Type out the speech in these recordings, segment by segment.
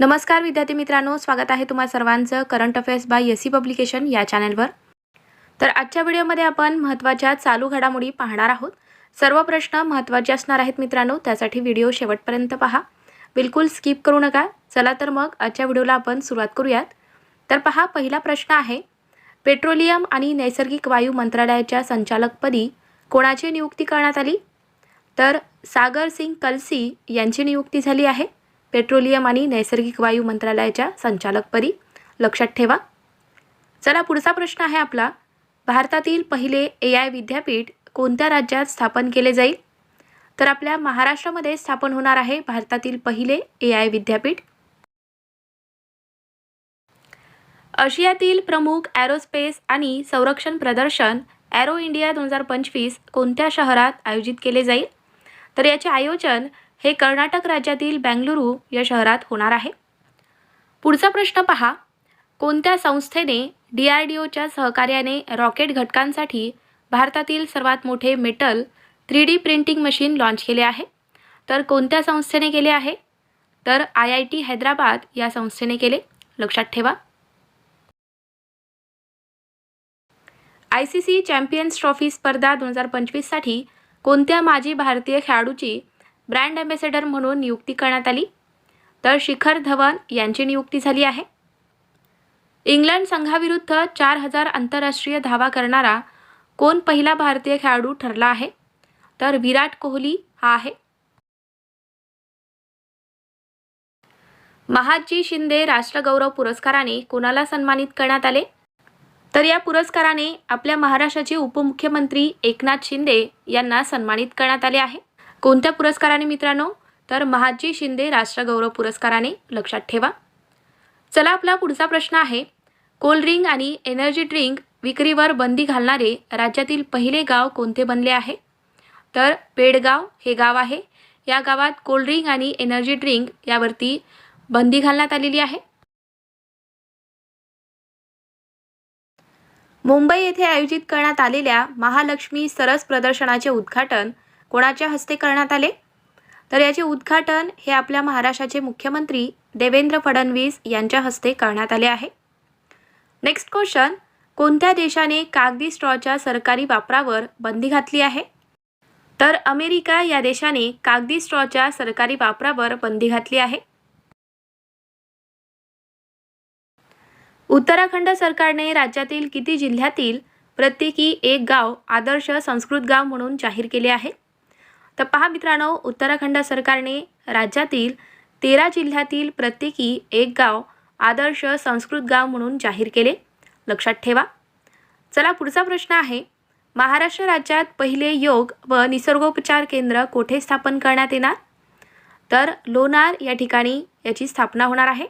नमस्कार विद्यार्थी मित्रांनो स्वागत आहे तुम्हा सर्वांचं current affairs by S C publication या चॅनलवर. तर आजच्या व्हिडिओमध्ये आपण महत्त्वाच्या चालू घडामोडी पाहणार आहोत. सर्व प्रश्न महत्त्वाचे असणार आहेत मित्रांनो त्यासाठी व्हिडिओ शेवटपर्यंत पहा. बिलकुल स्किप करू नका. चला तर मग आजच्या व्हिडिओला आपण सुरुवात करूयात. तर पहा पहिला प्रश्न आहे पेट्रोलियम आणि नैसर्गिक वायू मंत्रालयाच्या संचालकपदी कोणाची नियुक्ती करण्यात आली? तर सागर सिंग कलसी यांची नियुक्ती झाली आहे. पेट्रोलियम आणि नैसर्गिक वायू मंत्रालयाच्या संचालकपदी लक्षात ठेवा. चला पुढचा प्रश्न आहे आपला. भारतातील पहिले ए आय विद्यापीठ कोणत्या राज्यात स्थापन केले जाईल? तर आपल्या महाराष्ट्रामध्ये स्थापन होणार आहे भारतातील पहिले ए आय विद्यापीठ. आशियातील प्रमुख ॲरोस्पेस आणि संरक्षण प्रदर्शन ॲरो इंडिया दोन हजार पंचवीस कोणत्या शहरात आयोजित केले जाईल? तर याचे आयोजन हे कर्नाटक राज्यातील बेंगलुरू या शहरात होणार आहे. पुढचा प्रश्न पहा. कोणत्या संस्थेने डी आर डी ओच्या सहकार्याने रॉकेट घटकांसाठी भारतातील सर्वात मोठे metal three D printing machine launch केले आहे? तर कोणत्या संस्थेने केले आहे? तर आय आय टी हैदराबाद या संस्थेने केले. लक्षात ठेवा. I C C champions trophy स्पर्धा दोन हजार पंचवीससाठी कोणत्या माजी भारतीय खेळाडूची ब्रँड ॲम्बेसेडर म्हणून नियुक्ती करण्यात आली. तर शिखर धवन यांची नियुक्ती झाली आहे. इंग्लंड संघाविरुद्ध चार हजार आंतरराष्ट्रीय धावा करणारा कोण पहिला भारतीय खेळाडू ठरला आहे? तर विराट कोहली हा आहे. महाजी शिंदे राष्ट्रगौरव पुरस्काराने कोणाला सन्मानित करण्यात आले? तर या पुरस्काराने आपल्या महाराष्ट्राचे उपमुख्यमंत्री एकनाथ शिंदे यांना सन्मानित करण्यात आले आहे. कोणत्या पुरस्काराने मित्रांनो? तर महाजी शिंदे राष्ट्रगौरव पुरस्काराने लक्षात ठेवा. चला आपला पुढचा प्रश्न आहे. कोल्ड्रिंक आणि एनर्जी ड्रिंक विक्रीवर बंदी घालणारे राज्यातील पहिले गाव कोणते बनले आहे? तर पेडगाव हे गाव आहे. या गावात कोल्ड्रिंक आणि एनर्जी ड्रिंक यावरती बंदी घालण्यात आलेली आहे. मुंबई येथे आयोजित करण्यात आलेल्या महालक्ष्मी सरस प्रदर्शनाचे उद्घाटन कोणाच्या हस्ते करण्यात आले? तर याचे उद्घाटन हे आपल्या महाराष्ट्राचे मुख्यमंत्री देवेंद्र फडणवीस यांच्या हस्ते करण्यात आले आहे. नेक्स्ट क्वेश्चन कोणत्या देशाने कागदी स्ट्रॉच्या सरकारी वापरावर बंदी घातली आहे? तर अमेरिका या देशाने कागदी स्ट्रॉच्या सरकारी वापरावर बंदी घातली आहे. उत्तराखंड सरकारने राज्यातील किती जिल्ह्यातील प्रत्येकी एक गाव आदर्श संस्कृत गाव म्हणून जाहीर केले आहे? तर पहा मित्रांनो उत्तराखंड सरकारने राज्यातील तेरा जिल्ह्यातील प्रत्येकी एक गाव आदर्श संस्कृत गाव म्हणून जाहीर केले. लक्षात ठेवा. चला पुढचा प्रश्न आहे महाराष्ट्र राज्यात पहिले योग व निसर्गोपचार केंद्र कोठे स्थापन करण्यात येणार? तर लोणार या ठिकाणी याची स्थापना होणार आहे.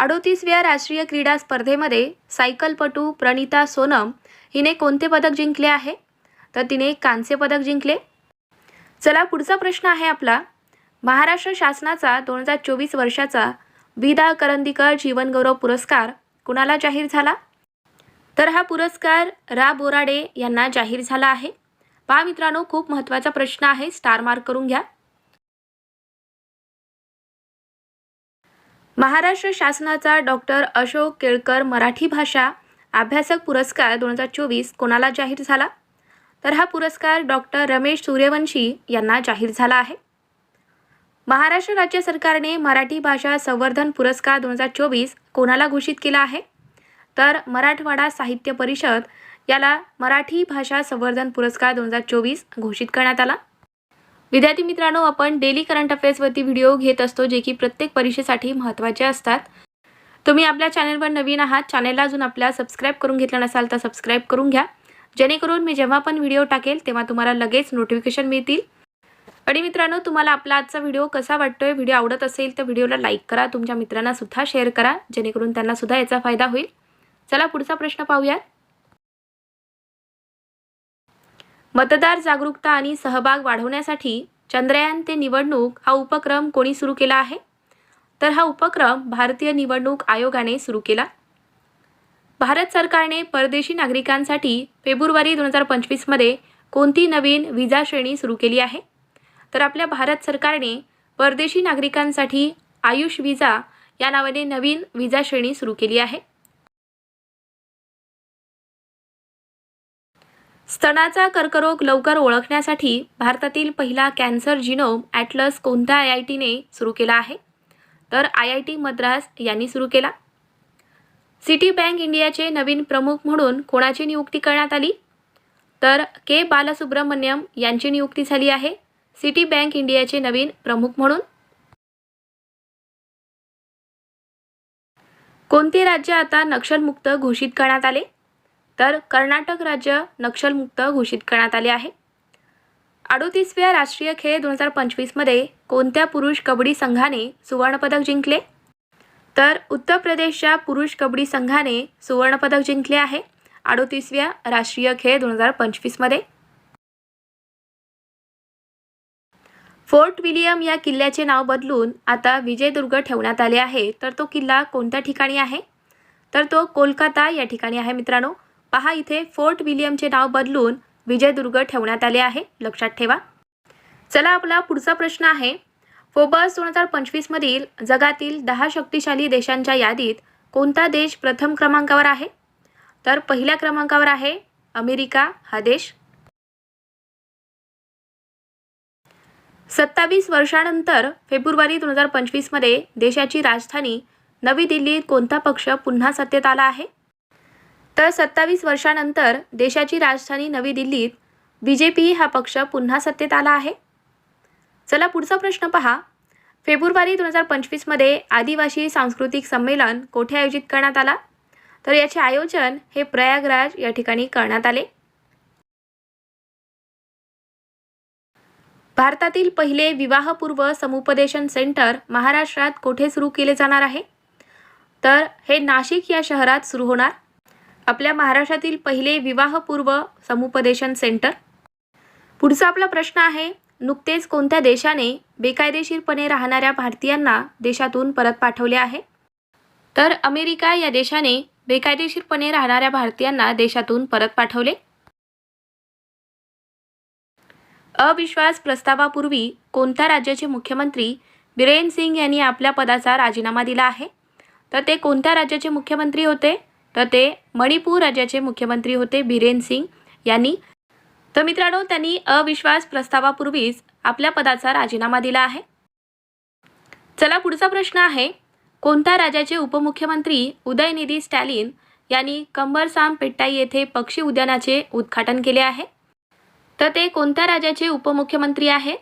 अडोतीसव्या राष्ट्रीय क्रीडा स्पर्धेमध्ये सायकलपटू प्रणिता सोनम हिने कोणते पदक जिंकले आहे? तर तिने कांस्य पदक जिंकले. चला पुढचा प्रश्न आहे आपला. महाराष्ट्र शासनाचा दोन हजार चोवीस वर्षाचा विदा करंदीकर जीवनगौरव पुरस्कार कुणाला जाहीर झाला? तर हा पुरस्कार रा. बोराडे यांना जाहीर झाला आहे. पहा मित्रांनो खूप महत्त्वाचा प्रश्न आहे. स्टार मार्क करून घ्या. महाराष्ट्र शासनाचा डॉक्टर अशोक केळकर मराठी भाषा अभ्यासक पुरस्कार दोन हजार चोवीस कोणाला जाहीर झाला? तर हा पुरस्कार डॉक्टर रमेश सूर्यवंशी यांना जाहीर झाला आहे. महाराष्ट्र राज्य सरकारने मराठी भाषा संवर्धन पुरस्कार दोन हजार चोवीस कोणाला घोषित केला आहे? तर मराठवाडा साहित्य परिषद याला मराठी भाषा संवर्धन पुरस्कार दोन हजार चोवीस घोषित करण्यात आला. विद्यार्थी मित्रांनो आपण डेली करंट अफेअर्सवरती व्हिडिओ घेत असतो जे की प्रत्येक परीक्षेसाठी महत्त्वाचे असतात. तुम्ही आपल्या चॅनलवर नवीन आहात चॅनलला अजून आपल्या सबस्क्राईब करून घेतलं नसाल तर सबस्क्राईब करून घ्या. जेणेकरून मी जेव्हा पण व्हिडिओ टाकेल तेव्हा तुम्हाला लगेच नोटिफिकेशन मिळतील. आणि मित्रांनो तुम्हाला आपला आजचा व्हिडिओ कसा वाटतोय व्हिडिओ आवडत असेल तर व्हिडिओला लाईक करा तुमच्या मित्रांना सुद्धा शेअर करा जेणेकरून त्यांना सुद्धा याचा फायदा होईल. चला पुढचा प्रश्न पाहूयात. मतदार जागरूकता आणि सहभाग वाढवण्यासाठी चंद्रयान ते निवडणूक हा उपक्रम कोणी सुरू केला आहे? तर हा उपक्रम भारतीय निवडणूक आयोगाने सुरू केला. भारत सरकारने परदेशी नागरिकांसाठी फेब्रुवारी दोन हजार पंचवीसमध्ये कोणती नवीन विजा श्रेणी सुरू केली आहे? तर आपल्या भारत सरकारने परदेशी नागरिकांसाठी आयुष विजा या नावाने नवीन विजा श्रेणी सुरू केली आहे. स्तनाचा कर्करोग लवकर ओळखण्यासाठी भारतातील पहिला कॅन्सर जिनोम ॲटलस कोणत्या आय आय टीने सुरू केला आहे? तर आय आय टी मद्रास यांनी सुरू केला. सिटी बँक इंडियाचे नवीन प्रमुख म्हणून कोणाची नियुक्ती करण्यात आली? तर के बालसुब्रमण्यम यांची नियुक्ती झाली आहे. सिटी बँक इंडियाचे नवीन प्रमुख म्हणून. कोणते राज्य आता नक्षलमुक्त घोषित करण्यात आले? तर कर्नाटक राज्य नक्षलमुक्त घोषित करण्यात आले आहे. अडोतीसव्या राष्ट्रीय खेळ दोन हजार पंचवीसमध्ये कोणत्या पुरुष कबड्डी संघाने सुवर्णपदक जिंकले? तर उत्तर प्रदेशच्या पुरुष कबड्डी संघाने सुवर्णपदक जिंकले आहे. अडोतीसव्या राष्ट्रीय खेळ दोन हजार पंचवीसमध्ये. फोर्ट विलियम या किल्ल्याचे नाव बदलून आता विजयदुर्ग ठेवण्यात आले आहे. तर तो किल्ला कोणत्या ठिकाणी आहे? तर तो कोलकाता या ठिकाणी आहे मित्रांनो. पहा इथे फोर्ट विलियमचे नाव बदलून विजयदुर्ग ठेवण्यात आले आहे. लक्षात ठेवा. चला आपला पुढचा प्रश्न आहे. फोबस दोन हजार पंचवीसमधील जगातील दहा शक्तिशाली देशांच्या यादीत कोणता देश प्रथम क्रमांकावर आहे? तर पहिल्या क्रमांकावर आहे अमेरिका हा देश. सत्तावीस वर्षानंतर फेब्रुवारी दोन हजार पंचवीसमध्ये देशाची राजधानी नवी दिल्लीत कोणता पक्ष पुन्हा सत्तेत आला आहे? तर सत्तावीस वर्षानंतर देशाची राजधानी नवी दिल्लीत बी जे पी हा पक्ष पुन्हा सत्तेत आला आहे. चला पुढचा प्रश्न पहा. फेब्रुवारी दोन हजार पंचवीसमध्ये आदिवासी सांस्कृतिक संमेलन कोठे आयोजित करण्यात आला? तर याचे आयोजन हे प्रयागराज या ठिकाणी करण्यात आले. भारतातील पहिले विवाहपूर्व समुपदेशन सेंटर महाराष्ट्रात कोठे सुरू केले जाणार आहे? तर हे नाशिक या शहरात सुरू होणार. आपल्या महाराष्ट्रातील पहिले विवाहपूर्व समुपदेशन सेंटर? पुढचा आपला प्रश्न आहे नुकतेच कोणत्या देशाने बेकायदेशीरपणे राहणाऱ्या भारतीयांना देशातून परत पाठवले आहे? तर अमेरिका या देशाने बेकायदेशीरपणे राहणाऱ्या भारतीयांना देशातून परत पाठवले? अविश्वास प्रस्तावापूर्वी कोणत्या राज्याचे मुख्यमंत्री बिरेन सिंग यांनी आपल्या पदाचा राजीनामा दिला आहे? तर ते कोणत्या राज्याचे मुख्यमंत्री होते? तर ते मणिपूर राज्याचे मुख्यमंत्री होते बिरेन सिंग यांनी. तर मित्रांनो त्यांनी अविश्वास प्रस्तावापूर्वीच आपल्या पदाचा राजीनामा दिला आहे. चला पुढचा प्रश्न आहे. कोणत्या राज्याचे उपमुख्यमंत्री उदयनिधी स्टॅलिन यांनी कंबरसाम पेट्टाई येथे पक्षी उद्यानाचे उद्घाटन केले आहे? तर ते कोणत्या राज्याचे उपमुख्यमंत्री आहे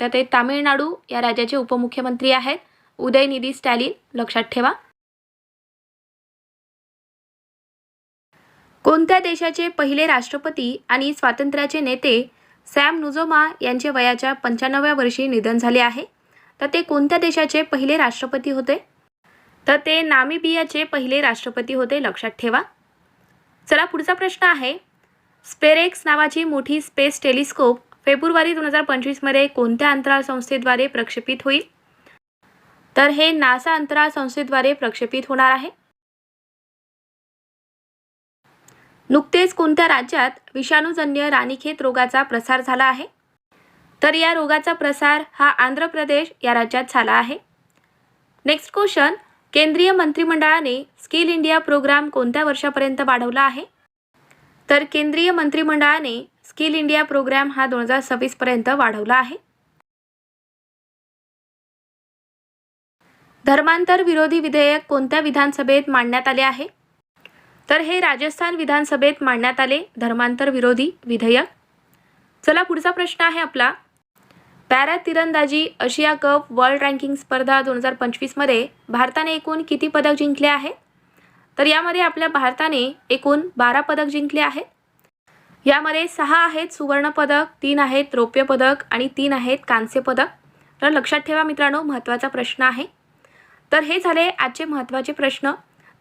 तर ते तामिळनाडू या राज्याचे उपमुख्यमंत्री आहेत. उदयनिधी स्टॅलिन लक्षात ठेवा. कोणत्या देशाचे पहिले राष्ट्रपती आणि स्वातंत्र्याचे नेते सॅम नुजोमा यांचे वयाच्या पंच्याण्णव्या वर्षी निधन झाले आहे? तर ते कोणत्या देशाचे पहिले राष्ट्रपती होते? तर ते नामिबियाचे पहिले राष्ट्रपती होते लक्षात ठेवा. चला पुढचा प्रश्न आहे. स्पेरेक्स नावाची मोठी स्पेस टेलिस्कोप फेब्रुवारी दोन हजार पंचवीसमध्ये कोणत्या अंतराळ संस्थेद्वारे प्रक्षेपित होईल? तर हे नासा अंतराळ संस्थेद्वारे प्रक्षेपित होणार आहे. नुकतेच कोणत्या राज्यात विषाणूजन्य राणीखेत रोगाचा प्रसार झाला आहे? तर या रोगाचा प्रसार हा आंध्र प्रदेश या राज्यात झाला आहे. Next question. केंद्रीय मंत्रिमंडळाने स्किल इंडिया प्रोग्राम कोणत्या वर्षापर्यंत वाढवला आहे? तर केंद्रीय मंत्रिमंडळाने स्किल इंडिया प्रोग्राम हा दोन हजार सव्वीसपर्यंत वाढवला आहे. धर्मांतर विरोधी विधेयक कोणत्या विधानसभेत मांडण्यात आले आहे? तर हे राजस्थान विधानसभेत मांडण्यात आले. धर्मांतर विरोधी विधेयक. चला पुढचा प्रश्न आहे आपला. पॅरा तिरंदाजी आशिया कप वर्ल्ड रँकिंग स्पर्धा दोन हजार पंचवीसमध्ये भारताने एकूण किती पदक जिंकले आहे? तर यामध्ये आपल्या भारताने एकूण बारा पदक जिंकले आहेत. यामध्ये सहा आहेत सुवर्णपदक तीन आहेत रौप्य पदक आणि तीन आहेत कांस्य पदक. तर लक्षात ठेवा मित्रांनो महत्त्वाचा प्रश्न आहे. तर हे झाले आजचे महत्त्वाचे प्रश्न.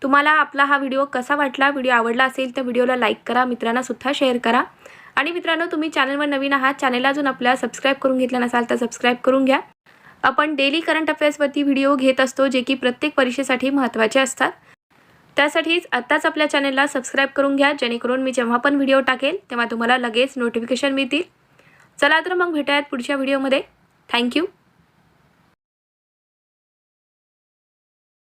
तुम्हाला आपला हा व्हिडिओ कसा वाटला व्हिडिओ आवडला असेल तर व्हिडिओला लाईक करा मित्रांनासुद्धा शेअर करा. आणि मित्रांनो तुम्ही चॅनलवर नवीन आहात चॅनलला अजून आपल्या सबस्क्राईब करून घेतलं नसाल तर सबस्क्राईब करून घ्या. आपण डेली करंट अफेअर्सवरती व्हिडिओ घेत असतो जे की प्रत्येक परीक्षेसाठी महत्त्वाचे असतात. त्यासाठीच आत्ताच आपल्या चॅनलला सबस्क्राईब करून घ्या जेणेकरून मी जेव्हा पण व्हिडिओ टाकेल तेव्हा तुम्हाला लगेच नोटिफिकेशन मिळतील. चला तर मग भेटायात पुढच्या व्हिडिओमध्ये थँक्यू